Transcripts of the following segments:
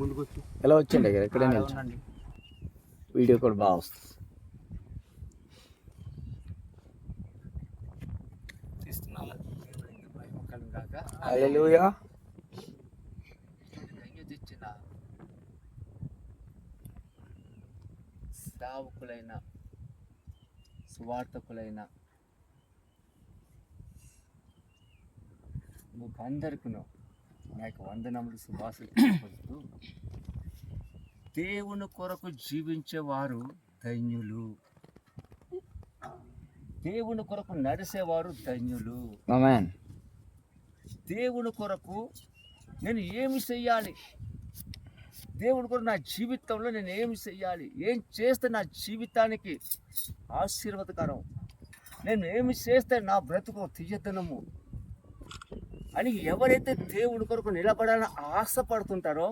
ముందుకు వచ్చి ఎలా వచ్చిండి ఇక్కడ వీడియో కూడా బాగా వస్తుంది. హల్లెలూయా. శ్రావకులైన సువార్తకులైన మీకు అందరికీ నా యొక్క వందనములు శుభాసులు తెలియపరుస్తూ దేవుని కొరకు జీవించేవారు ధన్యులు. దేవుని కొరకు నడిసేవారు ధన్యులు. దేవుని కొరకు నేను ఏమి చెయ్యాలి? దేవుని కొరకు నా జీవితంలో నేను ఏమి చెయ్యాలి? ఏం చేస్తే నా జీవితానికి ఆశీర్వాదకరం? నేను ఏమి చేస్తే నా బ్రతుకు తీయతనము అని ఎవరైతే దేవుని కొరకు నిలబడాలని ఆశపడుతుంటారో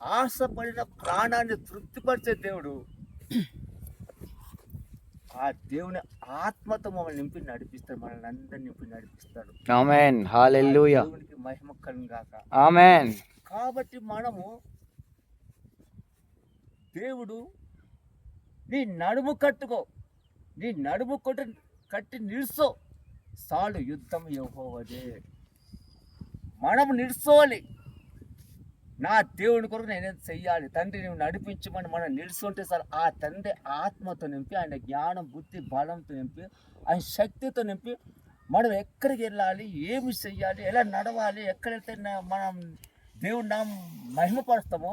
ఆశపడిన ప్రాణాన్ని తృప్తిపరిచే దేవుడు ఆ దేవుని ఆత్మతో మమ్మల్ని నింపి నడిపిస్తాడు మనల్ని అందరిని నింపి నడిపిస్తాడు. దేవునికి మహిమ కలుగాక. ఆమేన్ కాబట్టి మనము దేవుడు నీ నడుము కట్టుకో నీ నడుము కొట్టి కట్టి నిలుసో సాలు యుద్ధం యెహోవాదే. మనము నిలుసోవాలి నా దేవుని కొరకు నేనేం చెయ్యాలి? తండ్రి నువ్వు నడిపించమని మనం నిలుస్తుంటే సార్ ఆ తండ్రి ఆత్మతో నింపి ఆయన జ్ఞానం బుద్ధి బలంతో నింపి ఆయన శక్తితో నింపి మనం ఎక్కడికి వెళ్ళాలి? ఏమి చెయ్యాలి? ఎలా నడవాలి? ఎక్కడైతే మనం దేవుడు నా మహిమపరుస్తామో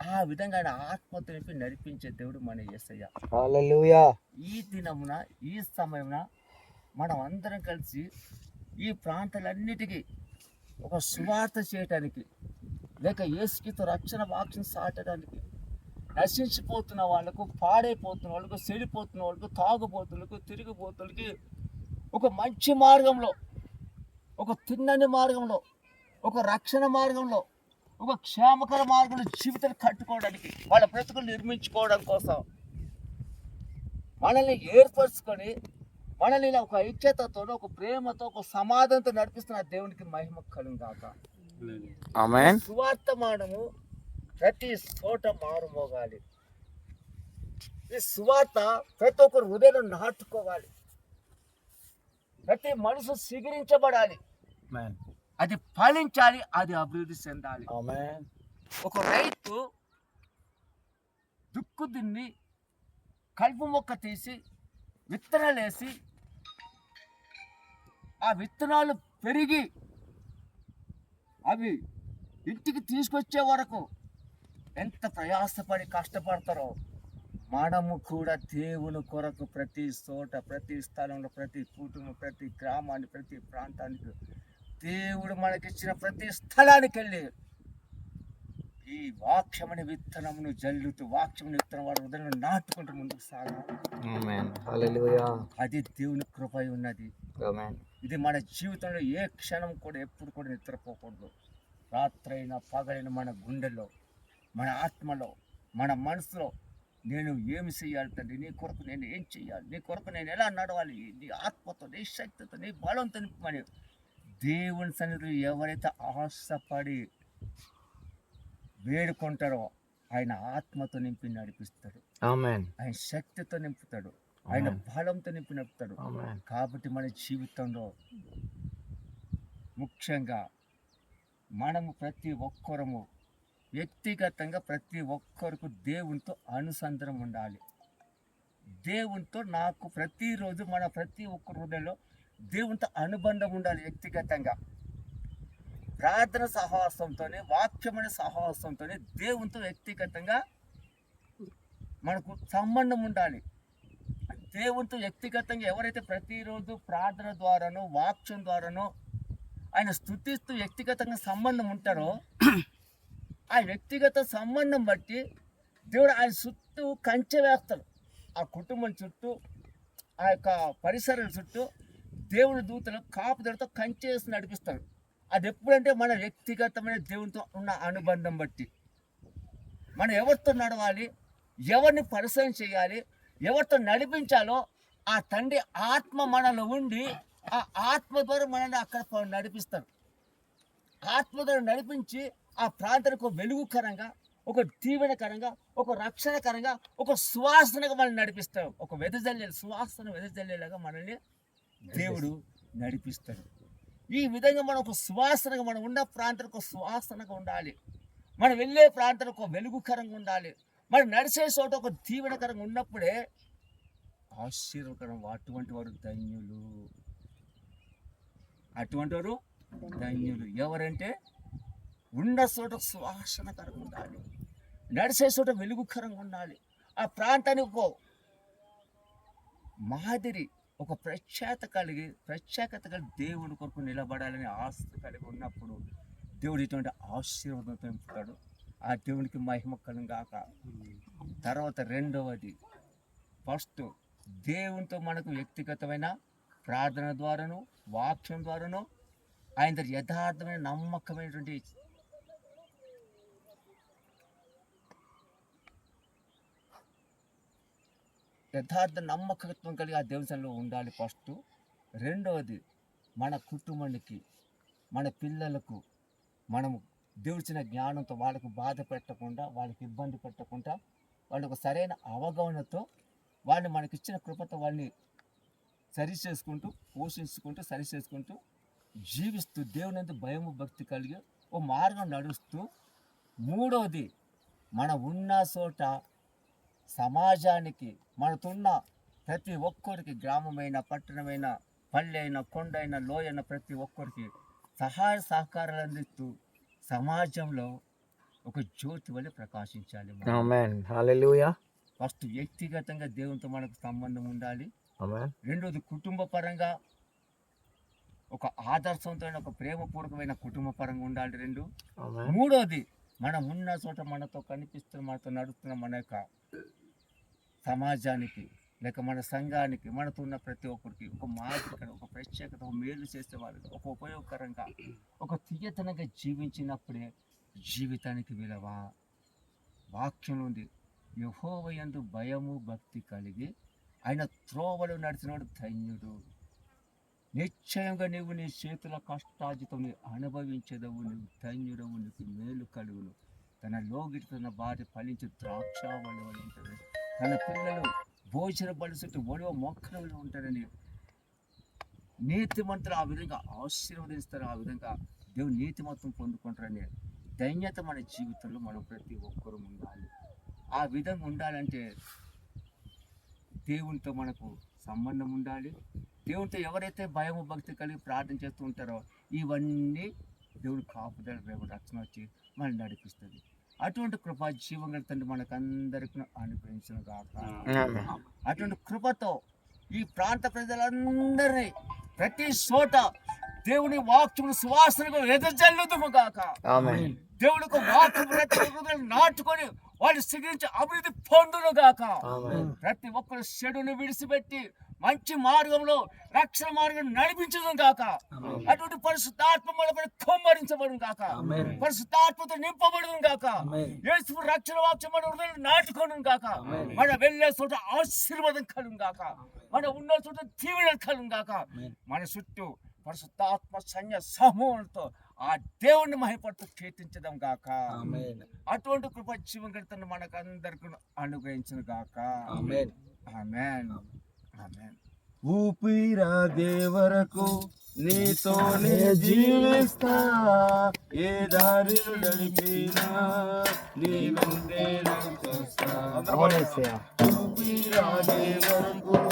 ఆ విధంగా ఆయన ఆత్మతో నింపి నడిపించే దేవుడు మన యేసయ్య హల్లెలూయా ఈ దినమున ఈ సమయమున మనం అందరం కలిసి ఈ ప్రాంతాలన్నిటికీ ఒక సువార్త చేయటానికి లేక ఏసుకితో రక్షణ వాక్యం సాటడానికి నశించిపోతున్న వాళ్ళకు పాడైపోతున్న వాళ్ళకు చెడిపోతున్న వాళ్ళకు తాగుబోతులకు తిరిగిపోతులకి ఒక మంచి మార్గంలో ఒక తిన్నని మార్గంలో ఒక రక్షణ మార్గంలో ఒక క్షేమకర మార్గంలో జీవితాలు కట్టుకోవడానికి వాళ్ళ బ్రతుకులు నిర్మించుకోవడం కోసం మనల్ని ఏర్పరచుకొని మనల్ని ఇలా ఒక ఐక్యతతో ఒక ప్రేమతో ఒక సమాధానంతో నడిపిస్తున్న దేవునికి మహిమ కలుగు కాక సువార్తమానము ప్రతి చోట మారుమోగాలి ఈ సువార్త ప్రతి ఒక్కరు హృదయం నాటుకోవాలి. ప్రతి మనసు సిగిరించబడాలి. ఆమేన్. అది ఫలించాలి అది అభివృద్ధి చెందాలి. ఒక రైతు దుక్కు దున్ని కలుపు మొక్క తీసి విత్తనాలు వేసి ఆ విత్తనాలు పెరిగి అవి ఇంటికి తీసుకొచ్చే వరకు ఎంత ప్రయాసపడి కష్టపడతారో మనము కూడా దేవుని కొరకు ప్రతి చోట ప్రతి స్థలంలో ప్రతి కుటుంబం ప్రతి గ్రామాన్ని ప్రతి ప్రాంతానికి దేవుడు మనకిచ్చిన ప్రతి స్థలానికి వెళ్ళి ఈ వాక్యమని విత్తనమును జల్లుతూ వాక్యమని విత్తనం వాడు ఉదయం నాటుకుంటూ ముందుకు హల్లెలూయా అది దేవుని కృపై ఉన్నది. ఇది మన జీవితంలో ఏ క్షణం కూడా ఎప్పుడు కూడా నిద్రపోకూడదు. రాత్రైనా పగలైన మన గుండెల్లో మన ఆత్మలో మన మనసులో నేను ఏమి చేయాలి తండ్రి? నీ కొరకు నేను ఏం చేయాలి నీ కొరకు నేను ఎలా నడవాలి? నీ ఆత్మతో నీ శక్తితో నీ బలంతో నింపమని దేవుని సన్నిధిలో ఎవరైతే ఆశపడి వేడుకుంటారో ఆయన ఆత్మతో నింపి నడిపిస్తాడు. ఆయన శక్తితో నింపుతాడు. ఆయన బలంతో నింపి ఆమేన్. కాబట్టి మన జీవితంలో ముఖ్యంగా మనము ప్రతి ఒక్కరము వ్యక్తిగతంగా ప్రతి ఒక్కరికి దేవునితో అనుసంధానం ఉండాలి. దేవునితో నాకు ప్రతిరోజు మన ప్రతి ఒక్క హృదయంలో దేవునితో అనుబంధం ఉండాలి వ్యక్తిగతంగా. ప్రార్థన సహవాసంతో వాక్యమైన సహవాసంతో దేవునితో వ్యక్తిగతంగా మనకు సంబంధం ఉండాలి. దేవునితో వ్యక్తిగతంగా ఎవరైతే ప్రతిరోజు ప్రార్థన ద్వారానో వాక్యం ద్వారానో ఆయన స్థుతిస్తూ వ్యక్తిగతంగా సంబంధం ఉంటారో ఆ వ్యక్తిగత సంబంధం బట్టి దేవుడు ఆయన చుట్టూ కంచె వేస్తాడు. ఆ కుటుంబం చుట్టూ ఆ యొక్క పరిసరాల చుట్టూ దేవుని దూతలు కాపుదలతో కంచె వేసి నడిపిస్తాడు అది ఎప్పుడంటే మన వ్యక్తిగతమైన దేవునితో ఉన్న అనుబంధం బట్టి. మనం ఎవరితో నడవాలి ఎవరిని పరిచయం చేయాలి ఎవరితో నడిపించాలో ఆ తండ్రి ఆత్మ మనలో ఉండి ఆ ఆత్మ ద్వారా మనల్ని అక్కడ నడిపిస్తారు ఆత్మ ద్వారా నడిపించి ఆ ప్రాంతానికి ఒక వెలుగుకరంగా ఒక దీవెనకరంగా ఒక రక్షణకరంగా ఒక సువాసనగా మనల్ని నడిపిస్తాడు. ఒక వెదజల్లే సువాసన వెదజల్లేలాగా మనల్ని దేవుడు నడిపిస్తాడు. ఈ విధంగా మనం ఒక సువాసనగా మనం ఉన్న ప్రాంతానికి ఒక సువాసనగా ఉండాలి. మనం వెళ్ళే ప్రాంతానికి ఒక వెలుగుకరంగా ఉండాలి. మనం నడిచే చోట ఒక దీవెనకరంగా ఉన్నప్పుడే ఆశ్చర్యకరం అటువంటి వారు ధన్యులు. అటువంటి వారు ధన్యులు. ఎవరంటే ఉన్న చోట సువాసనకరంగా ఉండాలి. నడిచే చోట వెలుగుకరంగా ఉండాలి. ఆ ప్రాంతానికి ఒక మాదిరి ఒక ప్రఖ్యాత కలిగి ప్రత్యేకత కలిగి దేవుని కొరకు నిలబడాలని ఆస్తి కలిగి ఉన్నప్పుడు దేవుడు ఇటువంటి ఆశీర్వాదం పెంపుతాడు. ఆ దేవునికి మహిమ కలుగాక. తర్వాత రెండవది ఫస్ట్ దేవునితో మనకు వ్యక్తిగతమైన ప్రార్థన ద్వారాను వాక్యం ద్వారాను ఆయన దగ్గర యథార్థమైన నమ్మకమైనటువంటి యథార్థ నమ్మకత్వం కలిగి ఆ దేవతలో ఉండాలి ఫస్ట్ రెండవది మన కుటుంబానికి మన పిల్లలకు మనము దేవుడిచిన జ్ఞానంతో వాళ్ళకు బాధ పెట్టకుండా వాళ్ళకి ఇబ్బంది పెట్టకుండా వాళ్ళకు సరైన అవగాహనతో వాళ్ళని మనకిచ్చిన కృపతో వాళ్ళని సరి చేసుకుంటూ పోషించుకుంటూ సరి చేసుకుంటూ జీవిస్తూ దేవుని భయము భక్తి కలిగి ఓ మార్గం నడుస్తూ మూడవది మన ఉన్న చోట సమాజానికి మనతున్న ప్రతి ఒక్కరికి గ్రామమైన పట్టణమైన పల్లె అయిన కొండ అయిన లోయైన ప్రతి ఒక్కరికి సహాయ సహకారాలు అందిస్తూ సమాజంలో ఒక జ్యోతి వల్ల ప్రకాశించాలి ఫస్ట్ వ్యక్తిగతంగా దేవునితో మనకు సంబంధం ఉండాలి. రెండోది కుటుంబ పరంగా ఒక ఆదర్శవంతమైన ఒక ప్రేమపూర్వకమైన కుటుంబ పరంగా ఉండాలి రెండు. మూడోది మనం ఉన్న చోట మనతో కనిపిస్తున్న మనతో నడుస్తున్న మన యొక్క సమాజానికి లేక మన సంఘానికి మనతో ఉన్న ప్రతి ఒక్కరికి ఒక మాదిరిగా ఒక ప్రత్యేకత ఒక మేలు చేసే వాళ్ళకి ఒక ఉపయోగకరంగా ఒక తీయతనంగా జీవించినప్పుడే జీవితానికి విలువ. వాక్యం ఉంది యహోవయందు భయము భక్తి కలిగి ఆయన త్రోవలు నడిచినాడు ధన్యుడు. నిశ్చయంగా నీవు నీ చేతుల కష్టాజితం అనుభవించదవు నువ్వు ధన్యుడవు నీకు మేలు కలుగును. తన లోగిటి తన భార్య ఫలించి ద్రాక్ష ఉంటుంది తన పిల్లలు భోజన బలి ఒడవ మొక్కలు ఉంటారని నీతిమంతులు ఆ విధంగా ఆశీర్వదిస్తారు ఆ విధంగా దేవుడు నీతిమత్వం పొందుకుంటారని ధన్యత మన జీవితంలో మనం ప్రతి ఒక్కరూ ఉండాలి. ఆ విధంగా ఉండాలంటే దేవునితో మనకు సంబంధం ఉండాలి. దేవునితో ఎవరైతే భయము భక్తి కలిగి ప్రార్థన చేస్తూ ఉంటారో ఇవన్నీ దేవుడు కాపుదల రేపు రక్షణ వచ్చి మనల్ని నడిపిస్తుంది. అటువంటి కృప జీవంగా తండ్రి మనకందరికీ అనుగ్రహించిన గాక. ఆమెన్. అటువంటి కృపతో ఈ ప్రాంత ప్రజలందరినీ ప్రతి చోట దేవుని వాక్యమును సువాసనగా ఎదజల్లుదుము గాక. ఆమెన్. దేవుడికి వాక్యం ప్రతి నాటుకొని వాళ్ళు సిగించి అభివృద్ధి పొందును గాక. ప్రతి ఒక్కరు చెడును విడిచిపెట్టి మంచి మార్గంలో రక్షణ మార్గం నడిపించడం కాక అటువంటి పరిశుద్ధాత్మ మనపై కుమ్మరించబడును కాక పరిశుద్ధాత్మతో నింపబడును కాక యేసు రక్షణ వాక్యం మన హృదయంలో నాటుకోను కాక మన వెళ్ళే చోట ఆశీర్వాదం కలుగు కాక మన ఉన్న చోట దీవెన కలుగు కాక మన చుట్టూ పరిశుద్ధాత్మ సైన్య సమూహంతో ఆ దేవుణ్ణి మహిపడుతూ కీర్తించడం గాక. అటువంటి కృప జీవం గడితను మనకు అందరికి అనుగ్రహించిన గాక. ఆమెన్. ఆమెన్. ఊపిరాగే వరకు నీతోనే జీవిస్తా. ఏ దారిలో నడిపినా నీ వెంటే నడిపిస్తా. అవునేసయ్యా ఊపిరాగే వరకు